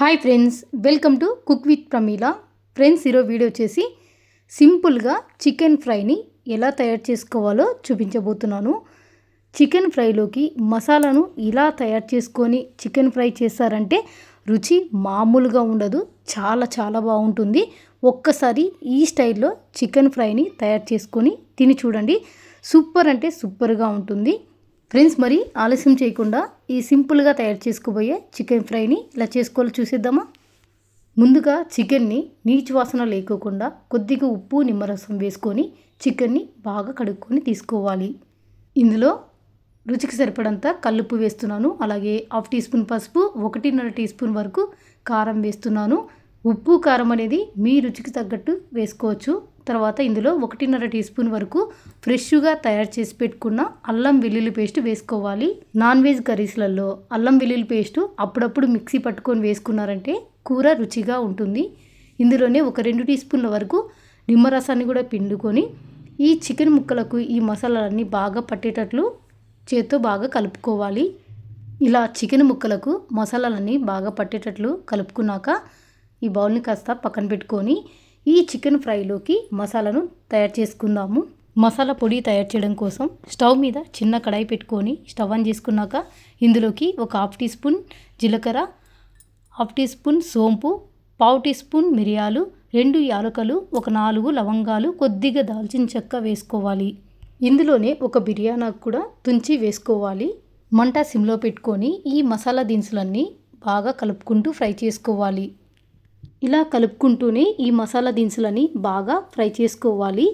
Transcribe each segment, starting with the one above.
Hi friends welcome to cook with Pramila friends ఈరోజు video వచ్చేసి సింపుల్గా చికెన్ ఫ్రైని ఎలా తయారు చేసుకోవాలో చూపించబోతున్నాను. చికెన్ ఫ్రైలోకి మసాలాను ఇలా తయారు చేసుకొని చికెన్ ఫ్రై చేస్తారంటే రుచి మామూలుగా ఉండదు చాలా చాలా బాగుంటుంది. ఒక్కసారి ఈ స్టైల్లో చికెన్ ఫ్రైని తయారు చేసుకొని తిని చూడండి. సూపర్ అంటే సూపర్గా ఉంటుంది. ఫ్రెండ్స్ మరి ఆలస్యం చేయకుండా ఈ సింపుల్గా తయారు చేసుకోబోయే చికెన్ ఫ్రైని ఇలా చేసుకోవాలో చూసేద్దామా? ముందుగా చికెన్ని నీచు వాసన లేకోకుండా కొద్దిగా ఉప్పు నిమ్మరసం వేసుకొని చికెన్ని బాగా కడుక్కొని తీసుకోవాలి. ఇందులో రుచికి సరిపడంత కల్లుప్పు వేస్తున్నాను. అలాగే హాఫ్ టీ స్పూన్ పసుపు ఒకటిన్నర టీ స్పూన్ వరకు కారం వేస్తున్నాను. ఉప్పు కారం అనేది మీ రుచికి తగ్గట్టు వేసుకోవచ్చు. తర్వాత ఇందులో ఒకటిన్నర టీ స్పూన్ వరకు ఫ్రెష్గా తయారు చేసి పెట్టుకున్న అల్లం వెల్లుల్లి పేస్ట్ వేసుకోవాలి. నాన్ వెజ్ కర్రీస్లలో అల్లం వెల్లుల్లి పేస్ట్ అప్పుడప్పుడు మిక్సీ పట్టుకొని వేసుకున్నారంటే కూర రుచిగా ఉంటుంది. ఇందులోనే ఒక రెండు టీ స్పూన్ల వరకు నిమ్మరసాన్ని కూడా పిండుకొని ఈ చికెన్ ముక్కలకు ఈ మసాలాలన్నీ బాగా పట్టేటట్లు చేత్తో బాగా కలుపుకోవాలి. ఇలా చికెన్ ముక్కలకు మసాలాలన్నీ బాగా పట్టేటట్లు కలుపుకున్నాక ఈ బౌల్ని కాస్త పక్కన పెట్టుకొని ఈ చికెన్ ఫ్రైలోకి మసాలాను తయారు చేసుకుందాము. మసాలా పొడి తయారు చేయడం కోసం స్టవ్ మీద చిన్న కడాయి పెట్టుకొని స్టవ్ ఆన్ చేసుకున్నాక ఇందులోకి ఒక హాఫ్ టీ స్పూన్ జీలకర్ర హాఫ్ టీ స్పూన్ సోంపు పావు టీ స్పూన్ మిరియాలు రెండు యాలకలు ఒక నాలుగు లవంగాలు కొద్దిగా దాల్చిన చెక్క వేసుకోవాలి. ఇందులోనే ఒక బిర్యానీ కూడా తుంచి వేసుకోవాలి. మంట సిమ్లో పెట్టుకొని ఈ మసాలా దినుసులన్నీ బాగా కలుపుకుంటూ ఫ్రై చేసుకోవాలి. ఇలా కలుపుకుంటూనే ఈ మసాలా దినుసులని బాగా ఫ్రై చేసుకోవాలి.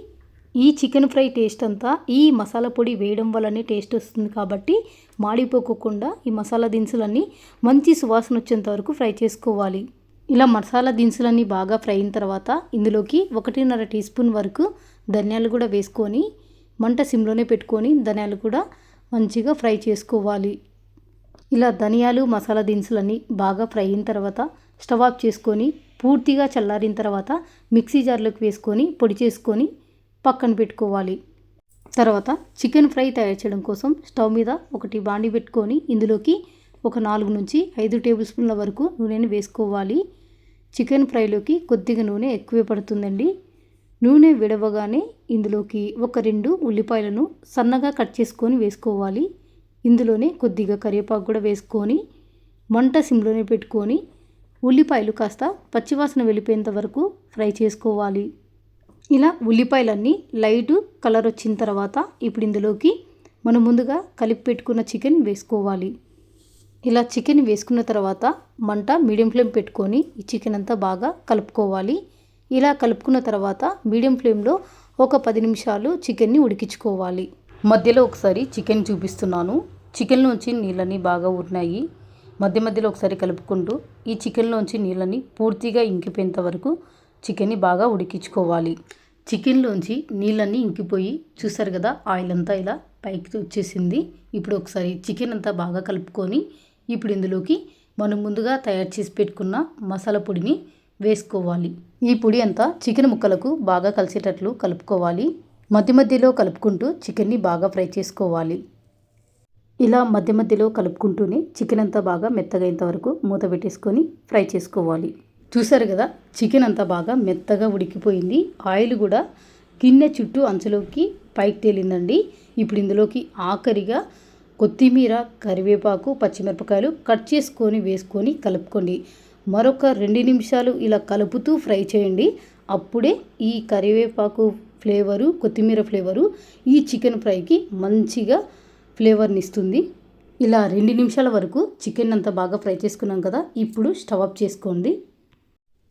ఈ చికెన్ ఫ్రై టేస్ట్ అంతా ఈ మసాలా పొడి వేయడం వల్లనే టేస్ట్ వస్తుంది కాబట్టి మాడిపోకోకుండా ఈ మసాలా దినుసులన్నీ మంచి సువాసన వచ్చేంత వరకు ఫ్రై చేసుకోవాలి. ఇలా మసాలా దినుసులన్నీ బాగా ఫ్రై అయిన తర్వాత ఇందులోకి ఒకటిన్నర టీ స్పూన్ వరకు ధనియాలు కూడా వేసుకొని మంట సిమ్లోనే పెట్టుకొని ధనియాలు కూడా మంచిగా ఫ్రై చేసుకోవాలి. ఇలా ధనియాలు మసాలా దినుసులన్నీ బాగా ఫ్రై అయిన తర్వాత స్టవ్ ఆఫ్ చేసుకొని పూర్తిగా చల్లారిన తర్వాత మిక్సీ జార్లోకి వేసుకొని పొడి చేసుకొని పక్కన పెట్టుకోవాలి. తర్వాత చికెన్ ఫ్రై తయారు చేయడం కోసం స్టవ్ మీద ఒకటి బాండి పెట్టుకొని ఇందులోకి ఒక నాలుగు నుంచి ఐదు టేబుల్ స్పూన్ల వరకు నూనెని వేసుకోవాలి. చికెన్ ఫ్రైలోకి కొద్దిగా నూనె ఎక్కువే పడుతుందండి. నూనె విడవగానే ఇందులోకి ఒక రెండు ఉల్లిపాయలను సన్నగా కట్ చేసుకొని వేసుకోవాలి. ఇందులోనే కొద్దిగా కరివేపాకు కూడా వేసుకొని మంట సిమ్లోనే పెట్టుకొని ఉల్లిపాయలు కాస్త పచ్చివాసన వెళ్ళిపోయేంత వరకు ఫ్రై చేసుకోవాలి. ఇలా ఉల్లిపాయలన్నీ లైట్ కలర్ వచ్చిన తర్వాత ఇప్పుడు ఇందులోకి మనం ముందుగా కలిపి పెట్టుకున్న చికెన్ వేసుకోవాలి. ఇలా చికెన్ వేసుకున్న తర్వాత మంట మీడియం ఫ్లేమ్ పెట్టుకొని ఈ చికెన్ అంతా బాగా కలుపుకోవాలి. ఇలా కలుపుకున్న తర్వాత మీడియం ఫ్లేమ్లో ఒక పది నిమిషాలు చికెన్ని ఉడికించుకోవాలి. మధ్యలో ఒకసారి చికెన్ చూపిస్తున్నాను. చికెన్లోంచి నీళ్ళని బాగా ఉన్నాయి మధ్య మధ్యలో ఒకసారి కలుపుకుంటూ ఈ చికెన్లోంచి నీళ్ళని పూర్తిగా ఇంకిపోయేంత వరకు చికెన్ని బాగా ఉడికించుకోవాలి. చికెన్లోంచి నీళ్ళన్నీ ఇంకిపోయి చూసారు కదా ఆయిల్ అంతా ఇలా పైకి వచ్చేసింది. ఇప్పుడు ఒకసారి చికెన్ అంతా బాగా కలుపుకొని ఇప్పుడు ఇందులోకి మనం ముందుగా తయారు చేసి పెట్టుకున్న మసాలా పొడిని వేసుకోవాలి. ఈ పొడి అంతా చికెన్ ముక్కలకు బాగా కలిసేటట్లు కలుపుకోవాలి. మధ్య మధ్యలో కలుపుకుంటూ చికెన్ని బాగా ఫ్రై చేసుకోవాలి. ఇలా మధ్య మధ్యలో కలుపుకుంటూనే చికెన్ అంతా బాగా మెత్తగైనంత వరకు మూత పెట్టేసుకొని ఫ్రై చేసుకోవాలి. చూసారు కదా చికెన్ అంతా బాగా మెత్తగా ఉడికిపోయింది. ఆయిల్ కూడా గిన్నె చుట్టూ అంచులోకి పైకి తేలిందండి. ఇప్పుడు ఇందులోకి ఆఖరిగా కొత్తిమీర కరివేపాకు పచ్చిమిరపకాయలు కట్ చేసుకొని వేసుకొని కలుపుకోండి. మరొక రెండు నిమిషాలు ఇలా కలుపుతూ ఫ్రై చేయండి. అప్పుడే ఈ కరివేపాకు ఫ్లేవరు కొత్తిమీర ఫ్లేవరు ఈ చికెన్ ఫ్రైకి మంచిగా ఫ్లేవర్ని ఇస్తుంది. ఇలా రెండు నిమిషాల వరకు చికెన్ అంతా బాగా ఫ్రై చేసుకున్నాం కదా ఇప్పుడు స్టవ్ అప్ చేసుకోండి.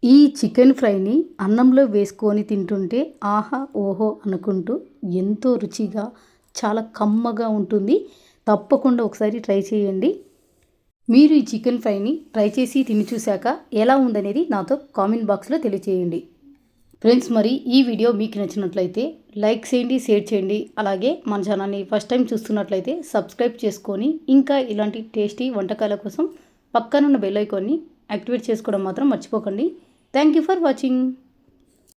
ఈ చికెన్ ఫ్రైని అన్నంలో వేసుకొని తింటుంటే ఆహా ఓహో అనుకుంటూ ఎంతో రుచిగా చాలా కమ్మగా ఉంటుంది. తప్పకుండా ఒకసారి ట్రై చేయండి. మీరు ఈ చికెన్ ఫ్రైని ట్రై చేసి తిని చూశాక ఎలా ఉందనేది నాతో కామెంట్ బాక్స్లో తెలియచేయండి. ఫ్రెండ్స్ మరి ఈ వీడియో మీకు నచ్చినట్లయితే లైక్ చేయండి షేర్ చేయండి. అలాగే మన ఛానల్ని ఫస్ట్ టైం చూస్తున్నట్లయితే సబ్స్క్రైబ్ చేసుకొని ఇంకా ఇలాంటి టేస్టీ వంటకాల కోసం పక్కనున్న బెల్ ఐకాన్ని యాక్టివేట్ చేసుకోవడం మాత్రం మర్చిపోకండి. Thank you for watching.